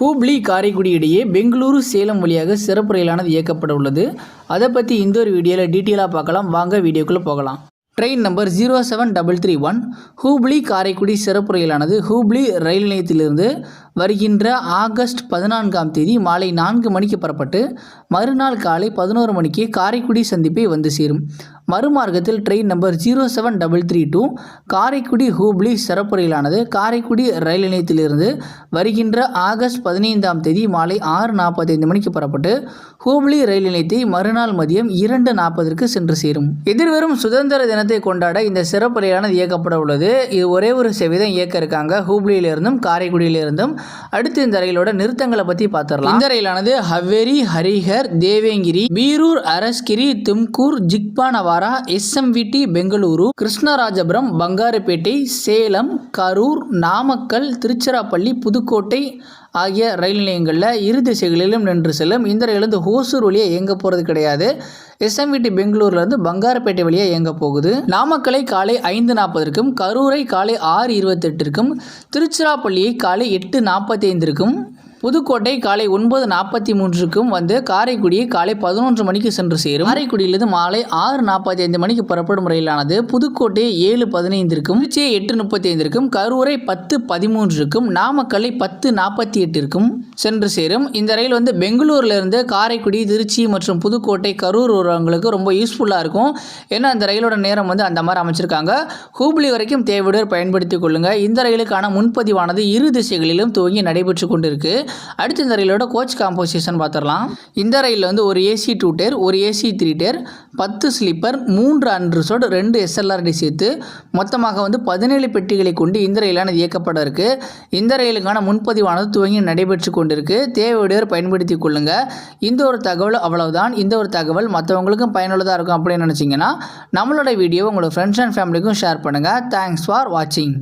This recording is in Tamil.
ஹூப்ளி காரைக்குடி இடையே பெங்களூரு சேலம் வழியாக சிறப்பு ரயிலானது இயக்கப்பட உள்ளது. அதை பற்றி இந்த ஒரு வீடியோவில் டீட்டெயிலாக பார்க்கலாம். வாங்க வீடியோக்குள்ளே போகலாம். Train number zero seven double three one Hubli Karaikudi சிறப்பு ரயிலானது ஹூப்ளி ரயில் நிலையத்திலிருந்து வருகின்ற ஆகஸ்ட் பதினான்காம் தேதி மாலை நான்கு மணிக்கு புறப்பட்டு மறுநாள் காலை பதினோரு மணிக்கு காரைக்குடி சந்திப்பை வந்து சேரும். மறுமார்க்கத்தில் train number zero seven double three two Karaikudi Hubli சிறப்பு ரயிலானது காரைக்குடி ரயில் நிலையத்திலிருந்து வருகின்ற ஆகஸ்ட் பதினைந்தாம் தேதி மாலை ஆறு நாற்பத்தைந்து மணிக்கு புறப்பட்டு ஹூப்ளி ரயில் நிலையத்தை மறுநாள் மதியம் இரண்டு நாற்பதற்கு சென்று சேரும். எதிர்வரும் சுதந்திர தினத்தை கொண்டாட இந்த சிறப்பு ரயிலானது இயக்கப்பட உள்ளது. இது ஒரே ஒரு சேவை தான் இயக்க இருக்காங்க. ஹூப்ளியிலிருந்தும் காரைக்குடியிலிருந்தும். அடுத்து இந்த ரயிலோட நிறுத்தங்களை பற்றி பார்த்துடலாம் இந்த ரயிலானது ஹவேரி ஹரிஹர் தேவேங்கிரி பீரூர் அரஸ்கிரி தும்கூர் ஜிக்பானவாரா எஸ்எம்விடி பெங்களூரு கிருஷ்ணராஜபுரம் பங்காரப்பேட்டை சேலம் கரூர் நாமக்கல் திருச்சிராப்பள்ளி புதுக்கோட்டை ஆகிய ரயில் நிலையங்களில் இரு திசைகளிலும் நின்று செல்லும். இந்த ரயில் வந்து ஹோசூர் வழியாக இயங்க போகிறது கிடையாது. எஸ்எம்விடி பெங்களூர்லேருந்து பங்காரப்பேட்டை வழியாக இயங்க போகுது. நாமக்கலை காலை ஐந்து நாற்பதற்கும் கரூரை காலை ஆறு இருபத்தெட்டிற்கும் திருச்சிராப்பள்ளியை காலை எட்டு நாற்பத்தி ஐந்திற்கும் புதுக்கோட்டை காலை ஒன்பது நாற்பத்தி மூன்றுக்கும் வந்து காரைக்குடி காலை பதினொன்று மணிக்கு சென்று சேரும். காரைக்குடியிலிருந்து மாலை ஆறு நாற்பத்தி ஐந்து மணிக்கு புறப்படும் ரயிலானது புதுக்கோட்டை ஏழு பதினைந்திற்கும் திருச்சியை எட்டு முப்பத்தி ஐந்திற்கும் கரூரை பத்து பதிமூன்றுக்கும் நாமக்கல்லை பத்து நாற்பத்தி எட்டிற்கும் சென்று சேரும். இந்த ரயில் வந்து பெங்களூர்லேருந்து காரைக்குடி திருச்சி மற்றும் புதுக்கோட்டை கரூர் வரவங்களுக்கு ரொம்ப யூஸ்ஃபுல்லாக இருக்கும். ஏன்னா அந்த ரயிலோட நேரம் வந்து அந்த மாதிரி அமைச்சிருக்காங்க. ஹூப்ளி வரைக்கும் தேவையுடன் பயன்படுத்திக் கொள்ளுங்கள் இந்த ரயிலுக்கான முன்பதிவானது இரு திசைகளிலும் துவங்கி நடைபெற்று கொண்டிருக்கு. அடுத்து இந்த ரயிலோட கோச் காம்போசிஷன் பார்த்துடலாம் இந்த ரயிலில் வந்து ஒரு ஏசி டூ டேர் ஒரு ஏசி த்ரீ டேர் பத்து ஸ்லீப்பர் மூன்று அன்ரிசோடு ரெண்டு எஸ்எல்ஆர்டி சேர்த்து மொத்தமாக வந்து பதினேழு பெட்டிகளை கொண்டு இந்த ரயிலானது இயக்கப்பட இருக்கு. இந்த ரயிலுக்கான முன்பதிவானது துவங்கி நடைபெற்று கொண்டிருக்கு. தேவையுடையவர் பயன்படுத்தி கொள்ளுங்க. இந்த ஒரு தகவல் அவ்வளவுதான். இந்த ஒரு தகவல் மற்றவங்களுக்கும் பயனுள்ளதாக இருக்கும் அப்படின்னு நினச்சிங்கன்னா நம்மளோட வீடியோ உங்களோட ஃப்ரெண்ட்ஸ் அண்ட் ஃபேமிலிக்கும் ஷேர் பண்ணுங்கள் தேங்க்ஸ் ஃபார் வாட்சிங்